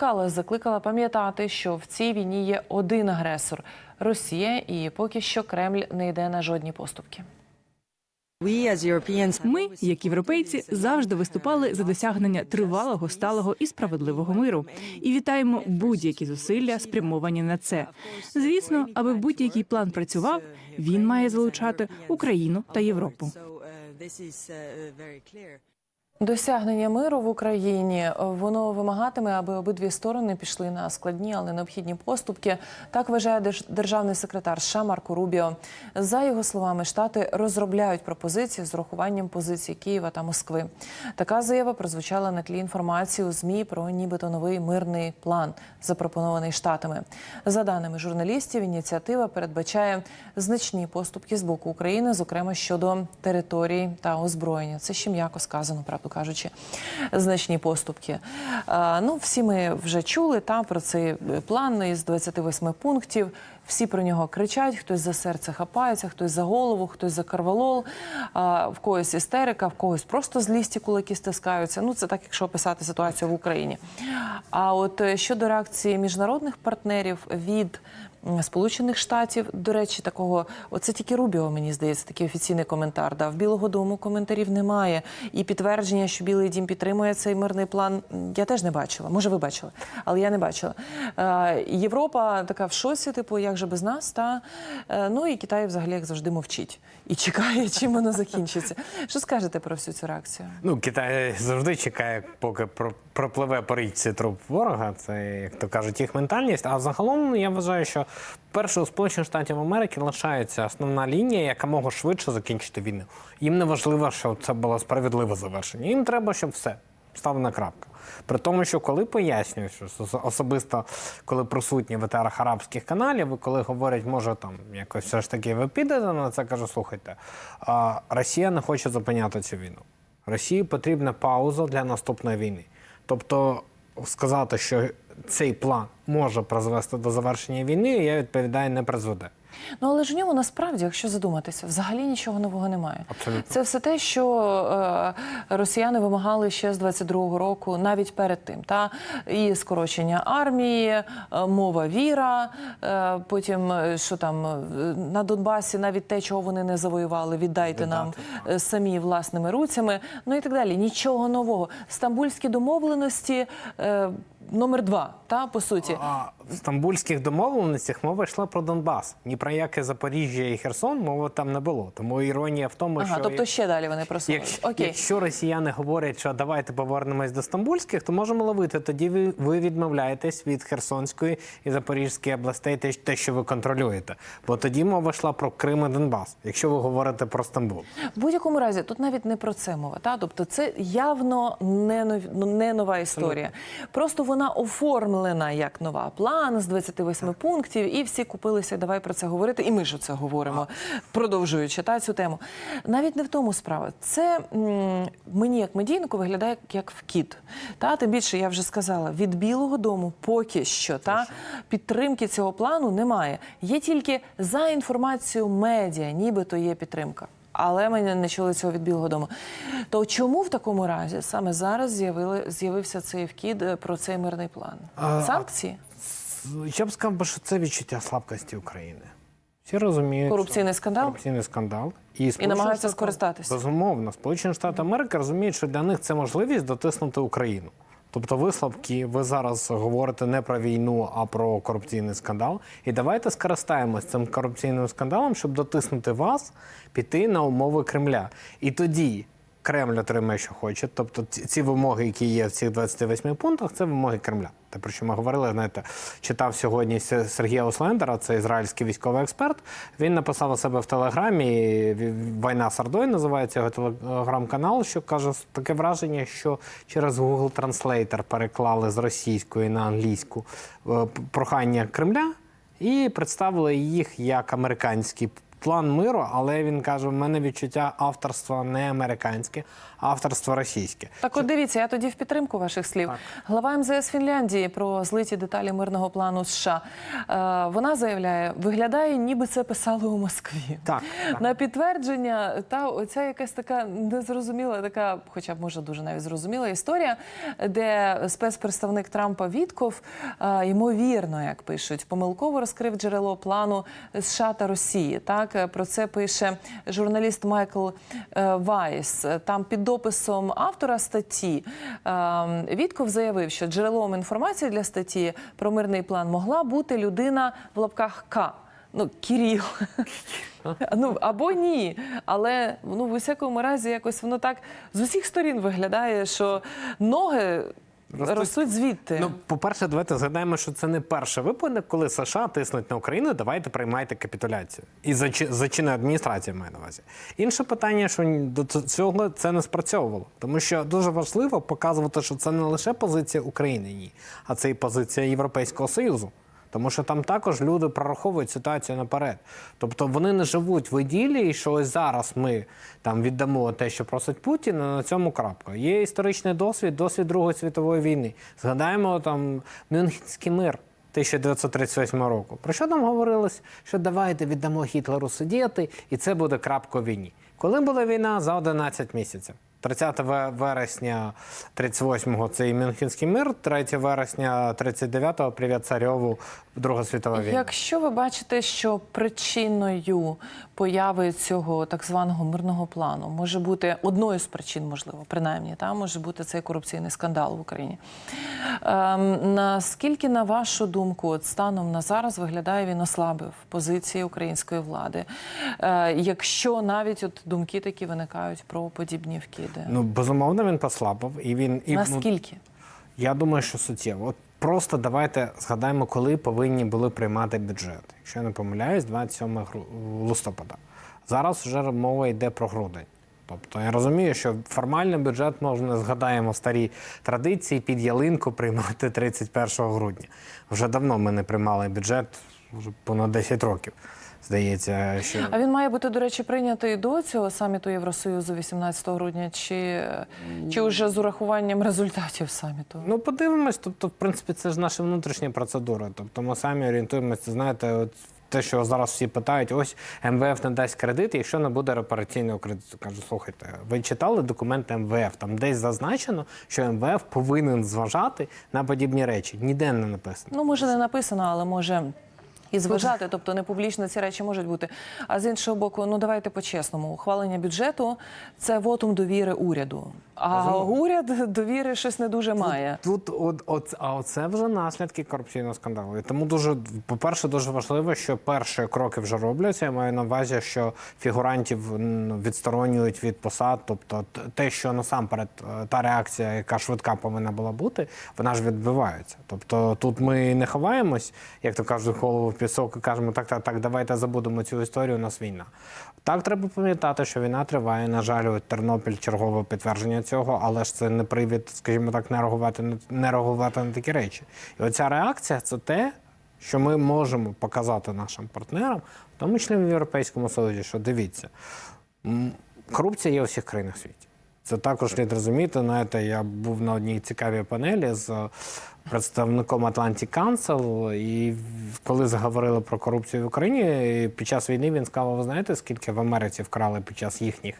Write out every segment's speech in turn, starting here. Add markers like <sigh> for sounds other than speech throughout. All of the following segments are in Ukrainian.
налякала, закликала пам'ятати, що в цій війні є один агресор Росія, і поки що Кремль не йде на жодні поступки. Ми, як європейці, завжди виступали за досягнення тривалого, сталого і справедливого миру і вітаємо будь-які зусилля, спрямовані на це. Звісно, аби будь-який план працював, він має залучати Україну та Європу. Досягнення миру в Україні воно вимагатиме, аби обидві сторони пішли на складні, але необхідні поступки. Так вважає держ- державний секретар США Марко Рубіо. За його словами, штати розробляють пропозиції з урахуванням позицій Києва та Москви. Така заява прозвучала на тлі інформації у змі про нібито новий мирний план, запропонований штатами. За даними журналістів, ініціатива передбачає значні поступки з боку України, зокрема щодо території та озброєння. Це ще м'яко сказано, правду кажучи, значні поступки. Ну, всі ми вже чули та про цей план із 28 пунктів. Всі про нього кричать: хтось за серце хапається, хтось за голову, хтось за карвалол, в когось істерика, в когось просто злісті кулаки стискаються. Ну, це так, якщо описати ситуацію в Україні. А от е, щодо реакції міжнародних партнерів від Сполучених Штатів, до речі, такого, оце тільки Рубіо, мені здається, такий офіційний коментар. Да, в Білого Дому коментарів немає. І підтвердження, що Білий Дім підтримує цей мирний план, я теж не бачила. Може, ви бачили, але я не бачила. Європа така в шоці, типу, як же без нас? Та Е, ну і Китай взагалі як завжди мовчить і чекає, чим воно закінчиться. Що скажете про всю цю реакцію? Ну, Китай завжди чекає, поки про- пропливе по річці труп ворога. Це, як то кажуть, їх ментальність. А загалом я вважаю, що перше у Сполучених Штатів Америки лишається основна лінія, яка може швидше закінчити війну. Їм не важливо, щоб це було справедливе завершення. Їм треба, щоб все стало на крапку. При тому, що коли пояснюють, що особисто коли присутні в етерах арабських каналів, і коли говорять, може там якось все ж таки ви підете на це, кажу, слухайте, Росія не хоче зупиняти цю війну. Росії потрібна пауза для наступної війни. Тобто сказати, що цей план може призвести до завершення війни, я відповідаю, не призведе. Ну але ж в ньому насправді, якщо задуматися, взагалі нічого нового немає. Абсолютно. Це все те, що е, росіяни вимагали ще з 22-го року, навіть перед тим. Та і скорочення армії, е, мова віра. Е, потім е, що там е, на Донбасі, навіть те, чого вони не завоювали, віддайте нам е, самі власними руцями. Ну і так далі. Нічого нового. Стамбульські домовленості. Е, Номер два, та по суті, А стамбульських домовленостях мова йшла про Донбас. Ні про яке Запоріжжя і Херсон мови там не було. Тому іронія в тому, ага, що тобто ще далі вони просували. Якщо, Окей. якщо росіяни говорять, що давайте повернемось до стамбульських, то можемо ловити. Тоді ви, ви відмовляєтесь від Херсонської і Запорізької областей, те, те, що ви контролюєте. Бо тоді мова йшла про Крим і Донбас, якщо ви говорите про Стамбул. В будь-якому разі тут навіть не про це мова. Та тобто, це явно не нові, ну, не нова історія. Просто вона оформлена як нова план з 28 пунктів, і всі купилися. Давай про це говорити. І ми ж це говоримо, продовжуючи та цю тему. Навіть не в тому справа. Це м, мені як медійнику виглядає як вкіт. Та тим більше я вже сказала, від Білого Дому поки що та підтримки цього плану немає. Є тільки за інформацією медіа, нібито є підтримка. Але ми не чули цього від Білого Дому. То чому в такому разі саме зараз з'явили з'явився цей вкід е, про цей мирний план? Санкції? Я б сказав, що це відчуття слабкості України. Всі розуміють. Корупційний скандал? Корупційний скандал. І, Сполучені намагаються Штати- скористатися. Безумовно. Сполучені Штати Америки розуміють, що для них це можливість дотиснути Україну. Тобто ви слабкі, ви зараз говорите не про війну, а про корупційний скандал. І давайте скористаємось цим корупційним скандалом, щоб дотиснути вас, піти на умови Кремля. І тоді Кремль отримає, що хоче. Тобто ці, вимоги, які є в цих 28 пунктах, це вимоги Кремля. Те, про що ми говорили, знаєте, читав сьогодні Сергія Ослендера, це ізраїльський військовий експерт. Він написав у себе в телеграмі «Ві- Війна Сардой називається його телеграм-канал, що каже таке враження, що через Google Translator переклали з російської на англійську е, прохання Кремля і представили їх як американські план миру, але він каже: в мене відчуття авторства не американське, авторство російське. Так, от дивіться, я тоді в підтримку ваших слів. Так. Глава МЗС Фінляндії про злиті деталі мирного плану США. Е, вона заявляє, виглядає, ніби це писали у Москві. Так, так. На підтвердження, та оця якась така незрозуміла, така, хоча б може дуже навіть зрозуміла історія, де спецпредставник Трампа Вітков, е, ймовірно, як пишуть, помилково розкрив джерело плану США та Росії. Так е, про це пише журналіст Майкл е, Вайс. Там під дописом автора статті е, Вітков заявив, що джерелом інформації для статті про мирний план могла бути людина в лапках К. Ну, Кіріл. <laughs> Ну або ні, але ну в усякому разі якось воно так з усіх сторін виглядає, що ноги Ростуть. ростуть, звідти. Ну, по-перше, давайте згадаємо, що це не перший випадок, коли США тиснуть на Україну, давайте приймайте капітуляцію. І за, чи- за адміністрація має на увазі. Інше питання, що до цього це не спрацьовувало. Тому що дуже важливо показувати, що це не лише позиція України, ні, а це і позиція Європейського Союзу. Тому що там також люди прораховують ситуацію наперед. Тобто вони не живуть в іділії, що ось зараз ми там віддамо те, що просить Путін, а на цьому крапка. Є історичний досвід, досвід Другої світової війни. Згадаємо там Мюнхенський мир. 1938 року. Про що там говорилось? Що давайте віддамо Гітлеру сидіти, і це буде крапка у війні. Коли була війна? За 11 місяців. 30 вересня 38-го це і Мюнхенський мир, 3 вересня 39-го привіт царьову Друга світова війна. Якщо ви бачите, що причиною появи цього так званого мирного плану може бути одною з причин, можливо, принаймні, та може бути цей корупційний скандал в Україні. Ем, наскільки, на вашу думку, от станом на зараз виглядає він ослабив позиції української влади? Е, якщо навіть от думки такі виникають про подібні вкиди, Ну безумовно він послабив, і він і ну, наскільки? Я думаю, що суттєво. От просто давайте згадаємо, коли повинні були приймати бюджет. Якщо я не помиляюсь, 27 гру- листопада. Зараз вже мова йде про грудень. Тобто я розумію, що формальний бюджет можна згадаємо старі традиції під ялинку приймати 31 грудня. Вже давно ми не приймали бюджет, вже понад 10 років. Здається, що А він має бути, до речі, прийнятий до цього саміту Євросоюзу 18 грудня, чи, чи вже з урахуванням результатів саміту? Ну, подивимось. Тобто, в принципі, це ж наша внутрішня процедура. Тобто ми самі орієнтуємося, знаєте, от те, що зараз всі питають, ось МВФ не дасть кредит, якщо не буде репараційного кредиту. Кажу, слухайте, ви читали документи МВФ? Там десь зазначено, що МВФ повинен зважати на подібні речі. Ніде не написано. Ну, може, не написано, але може. І зважати, тобто не публічно ці речі можуть бути. А з іншого боку, ну давайте по-чесному. Ухвалення бюджету це вотум довіри уряду. А уряд довіри щось не дуже має. Тут от, от, а оце вже наслідки корупційного скандалу. І тому дуже, по-перше, дуже важливо, що перші кроки вже робляться. Я маю на увазі, що фігурантів відсторонюють від посад. Тобто те, що насамперед е, та реакція, яка швидка повинна була бути, вона ж відбивається. Тобто тут ми не ховаємось, як то кажуть, голову в пісок і кажемо, так, так, так, давайте забудемо цю історію, у нас війна. Так, треба пам'ятати, що війна триває. На жаль, Тернопіль чергове підтвердження цього, але ж це не привід, скажімо так, не реагувати не реагувати на такі речі. І оця реакція це те, що ми можемо показати нашим партнерам, в тому числі в Європейському Союзі, що дивіться, корупція є у всіх країнах світі. Це також слід розуміти. Знаєте, я був на одній цікавій панелі з представником Atlantic Council, і коли заговорили про корупцію в Україні, під час війни він сказав: ви знаєте, скільки в Америці вкрали під час їхніх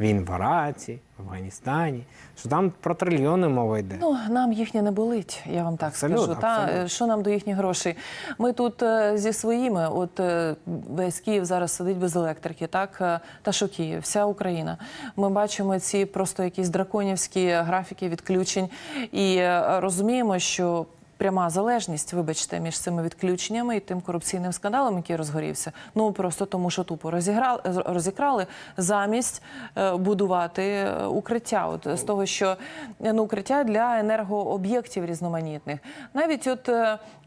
війн в Іраці, в Афганістані, що там про трильйони мова йде. Ну, нам їхнє не болить, я вам так Абсолютно, скажу. Та абсолютно. е, що нам до їхніх грошей? Ми тут е, зі своїми, от е, весь Київ зараз сидить без електрики, так та що Київ, вся Україна. Ми бачимо ці просто якісь драконівські графіки відключень і розуміємо, що. pero Пряма залежність, вибачте, між цими відключеннями і тим корупційним скандалом, який розгорівся. Ну просто тому, що тупо розіграли, розікрали замість е, будувати е, укриття. От з того, що е, ну, укриття для енергооб'єктів різноманітних. Навіть от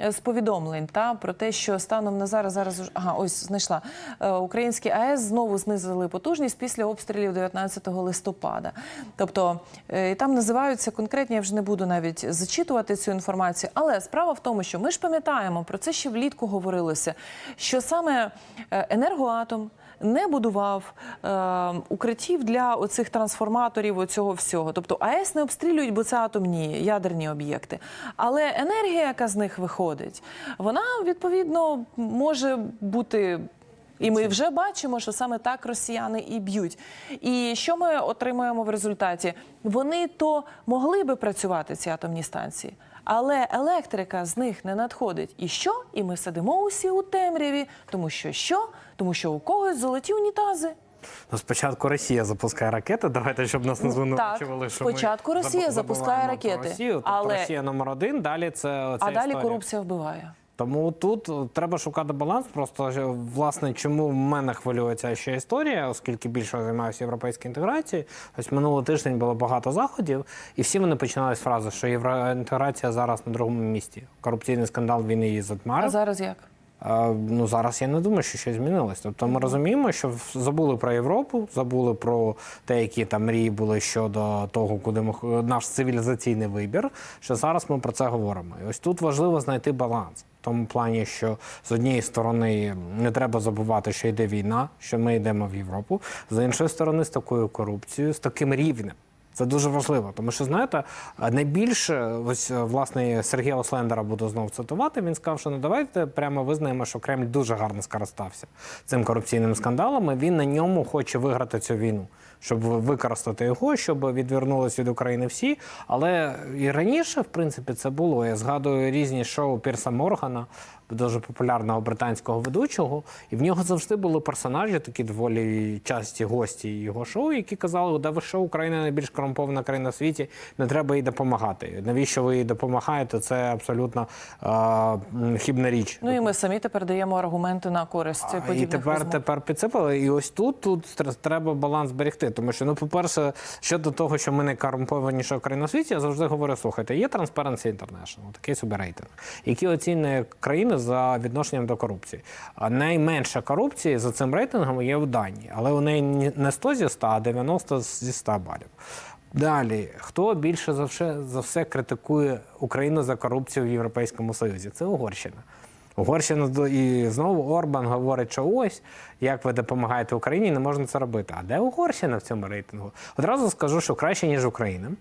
з повідомлень та про те, що станом на зараз зараз ага, ось знайшла українські АЕС знову знизили потужність після обстрілів 19 листопада. Тобто і там називаються конкретні, я вже не буду навіть зачитувати цю інформацію. Але справа в тому, що ми ж пам'ятаємо про це ще влітку говорилося, що саме е, енергоатом не будував е, укриттів для оцих трансформаторів, оцього всього. Тобто АЕС не обстрілюють, бо це атомні ядерні об'єкти. Але енергія, яка з них виходить, вона відповідно може бути. І ми вже бачимо, що саме так росіяни і б'ють. І що ми отримуємо в результаті? Вони то могли би працювати ці атомні станції, але електрика з них не надходить. І що? І ми сидимо усі у темряві, тому що що? Тому що у когось золоті унітази. Ну, спочатку Росія запускає ракети. Давайте, щоб нас не звинувачували, так, що ми спочатку Росія запускає ракети, Росію, тобто але- Росія номер один. Далі це А далі історія. корупція вбиває. Тому тут е, треба шукати баланс. Просто власне, чому в мене хвилює ця ще історія, оскільки більше займаюся європейською інтеграцією. Ось минулий тиждень було багато заходів, і всі вони починали з фрази, що євроінтеграція зараз на другому місці. Корупційний скандал він її А зараз як? Ну зараз я не думаю, що щось змінилось. Тобто ми розуміємо, що забули про Європу, забули про те, які там мрії були щодо того, куди ми наш цивілізаційний вибір. Що зараз ми про це говоримо. І ось тут важливо знайти баланс. В тому плані, що з однієї сторони не треба забувати, що йде війна, що ми йдемо в Європу. З іншої сторони, з такою корупцією, з таким рівнем. Це дуже важливо, тому що знаєте, найбільше ось е, власне Сергія Ослендера буду знову цитувати. Він сказав, що ну давайте прямо визнаємо, що Кремль дуже гарно скористався цим корупційним скандалом. і Він на ньому хоче виграти цю війну, щоб використати його, щоб відвернулись від України всі. Але і раніше, в принципі, це було. Я згадую різні шоу Пірса Моргана, дуже популярного британського ведучого, і в нього завжди були персонажі, такі доволі часті гості його шоу, які казали, да ви що, Україна найбільш корумпована країна в світі, не треба їй допомагати. Навіщо ви їй допомагаєте? Це абсолютно е, хібна річ. Ну і ми самі тепер даємо аргументи на користь А, подібних І тепер, розмов. тепер підсипали. І ось тут, тут треба баланс берегти. Тому що, ну, по-перше, щодо того, що ми найкорумпованіша країна в світі, я завжди говорю: слухайте, є Transparency International, такий собі рейтинг, який оцінює країни за відношенням до корупції. Найменша корупції за цим рейтингом є в Данії, але у неї не 100 зі 100, а 90 зі 100 балів. Далі, хто більше за все, за все критикує Україну за корупцію в Європейському Союзі? Це Угорщина. Угорщина і знову Орбан говорить, що ось як ви допомагаєте Україні, не можна це робити. А де Угорщина в цьому рейтингу? Одразу скажу, що краще ніж Україна.